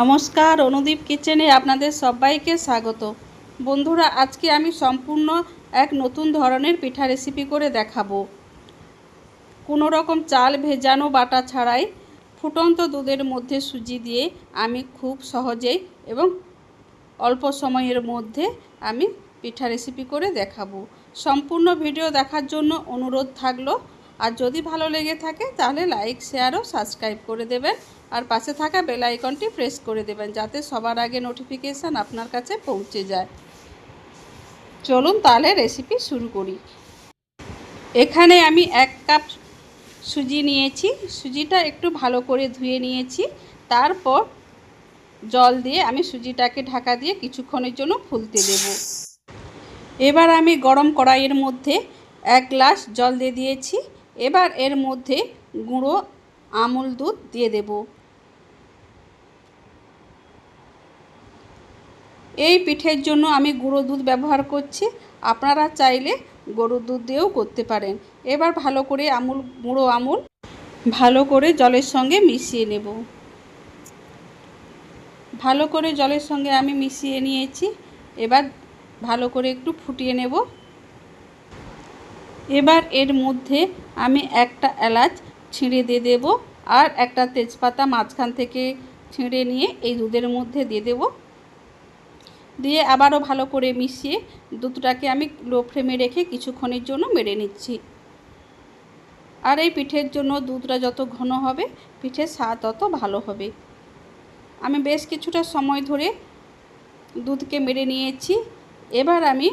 নমস্কার, অনুদীপ কিচেনে আপনাদের সবাইকে স্বাগত। বন্ধুরা, আজকে আমি সম্পূর্ণ এক নতুন ধরনের পিঠা রেসিপি করে দেখাবো। কোনো রকম চাল ভেজানো বাটা ছাড়াই ফুটন্ত দুধের মধ্যে সুজি দিয়ে আমি খুব সহজেই এবং অল্প সময়ের মধ্যে আমি পিঠা রেসিপি করে দেখাবো। সম্পূর্ণ ভিডিও দেখার জন্য অনুরোধ থাকল আর যদি ভালো লেগে থাকে, তাহলে লাইক শেয়ার ও সাবস্ক্রাইব করে দেবেন। আর পাশে থাকা বেল আইকনটি প্রেস করে দেবেন, যাতে সবার আগে নোটিফিকেশান আপনার কাছে পৌঁছে যায়। চলুন তাহলে রেসিপি শুরু করি। এখানে আমি এক কাপ সুজি নিয়েছি। সুজিটা একটু ভালো করে ধুয়ে নিয়েছি। তারপর জল দিয়ে আমি সুজিটাকে ঢাকা দিয়ে কিছুক্ষণের জন্য ফুলতে দেব। এবার আমি গরম কড়াইয়ের মধ্যে এক গ্লাস জল দিয়ে দিয়েছি। এবার এর মধ্যে গুঁড়ো আমুল দুধ দিয়ে দেব। এই পিঠের জন্য আমি গুঁড়ো দুধ ব্যবহার করছি। আপনারা চাইলে গরুর দুধ দিয়েও করতে পারেন। এবার ভালো করে আমুল, গুঁড়ো আমুল ভালো করে জলের সঙ্গে মিশিয়ে নেব। ভালো করে জলের সঙ্গে আমি মিশিয়ে নিয়েছি। এবার ভালো করে একটু ফুটিয়ে নেব। এবার এর মধ্যে আমি একটা এলাচ ছিঁড়ে দিয়ে দেবো আর একটা তেজপাতা মাঝখান থেকে ছিঁড়ে নিয়ে এই দুধের মধ্যে দিয়ে দেব। দিয়ে আবারও ভালো করে মিশিয়ে দুধটাকে আমি লো ফ্লেমে রেখে কিছুক্ষণের জন্য মেরে নিচ্ছি। আর এই পিঠের জন্য দুধটা যত ঘন হবে, পিঠের স্বাদ তত ভালো হবে। আমি বেশ কিছুটা সময় ধরে দুধকে মেরে নিয়েছি। এবার আমি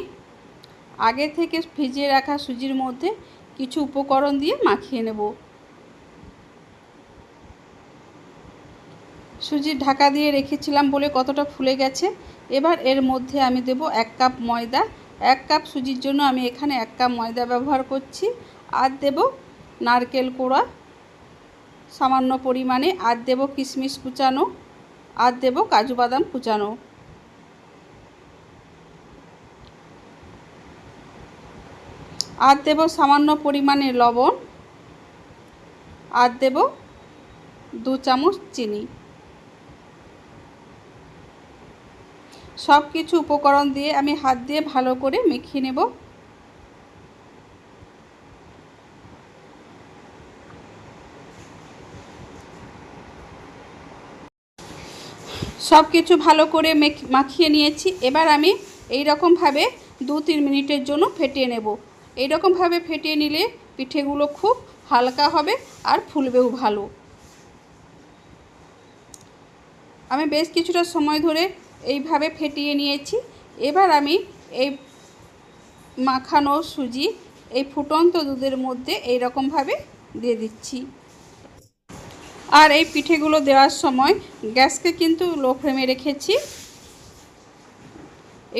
আগে থেকে ভিজিয়ে রাখা সুজির মধ্যে কিছু উপকরণ দিয়ে মাখিয়ে নেব। সুজির ঢাকা দিয়ে রেখেছিলাম বলে কতটা ফুলে গেছে, এবার এর মধ্যে আমি দেব এক কাপ ময়দা। এক কাপ সুজির জন্য আমি এখানে এক কাপ ময়দা ব্যবহার করছি, আর দেব নারকেল কোড়া, সামান্য পরিমাণে। আর দেব কিশমিশ কুচানো, আর দেব কাজু বাদাম কুচানো। আর দেব সামান্য পরিমাণে লবণ। আর দেব দু চামচ চিনি। সব কিছু উপকরণ দিয়ে আমি হাত দিয়ে ভালো করে মেখিয়ে নেব। সব কিছু ভালো করে মাখিয়ে নিয়েছি। এবার আমি এই রকমভাবে দু তিন মিনিটের জন্য ফেটিয়ে নেব। এইরকমভাবে ফেটিয়ে নিলে পিঠেগুলো খুব হালকা হবে আর ফুলবেও ভালো। আমি বেশ কিছুটা সময় ধরে এইভাবে ফেটিয়ে নিয়েছি। এবার আমি এই মাখানো সুজি, এই ফুটন্ত দুধের মধ্যে এই রকমভাবে দিয়ে দিচ্ছি। আর এই পিঠেগুলো দেওয়ার সময় গ্যাসকে কিন্তু লো ফ্লেমে রেখেছি।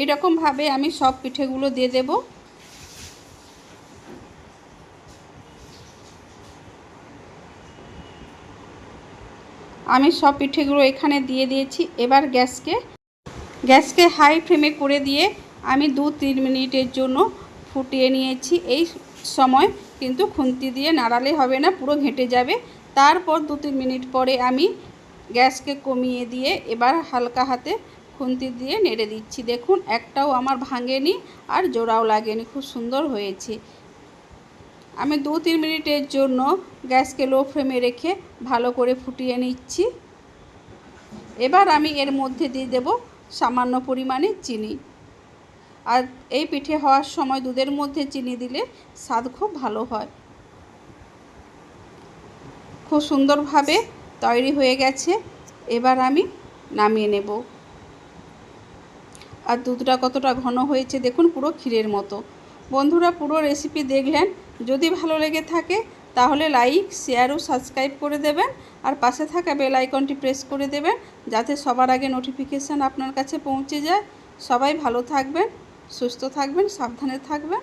এইরকমভাবে আমি সব পিঠেগুলো দিয়ে দেবো। আমি সব পিঠেগুলো এখানে দিয়ে দিয়েছি। এবার গ্যাসকে গ্যাসকে হাই ফ্লেমে করে দিয়ে আমি দু তিন মিনিটের জন্য ফুটিয়ে নিয়েছি। এই সময় কিন্তু খুন্তি দিয়ে নাড়ালে হবে না, পুরো ঘেঁটে যাবে। তারপর দু তিন মিনিট পরে আমি গ্যাসকে কমিয়ে দিয়ে এবার হালকা হাতে খুন্তি দিয়ে নেড়ে দিচ্ছি। দেখুন, একটাও আমার ভাঙেনি আর জোড়াও লাগেনি, খুব সুন্দর হয়েছে। আমি দু তিন মিনিটের জন্য গ্যাসকে লো ফ্লেমে রেখে ভালো করে ফুটিয়ে নিচ্ছি। এবার আমি এর মধ্যে দিয়ে দেব সামান্য পরিমাণে চিনি। আর এই পিঠে হওয়ার সময় দুধের মধ্যে চিনি দিলে স্বাদ খুব ভালো হয়। খুব সুন্দরভাবে তৈরি হয়ে গেছে। এবার আমি নামিয়ে নেব। আর দুধটা কতটা ঘন হয়েছে দেখুন পুরো ক্ষীরের মতো। বন্ধুরা পুরো রেসিপি দেখলেন যদি ভালো লেগে থাকে, তাহলে লাইক শেয়ার ও সাবস্ক্রাইব করে দেবেন। আর পাশে থাকা বেল আইকনটি প্রেস করে দেবেন, যাতে সবার আগে নোটিফিকেশান আপনার কাছে পৌঁছে যায়। সবাই ভালো থাকবেন, সুস্থ থাকবেন, সাবধানে থাকবেন।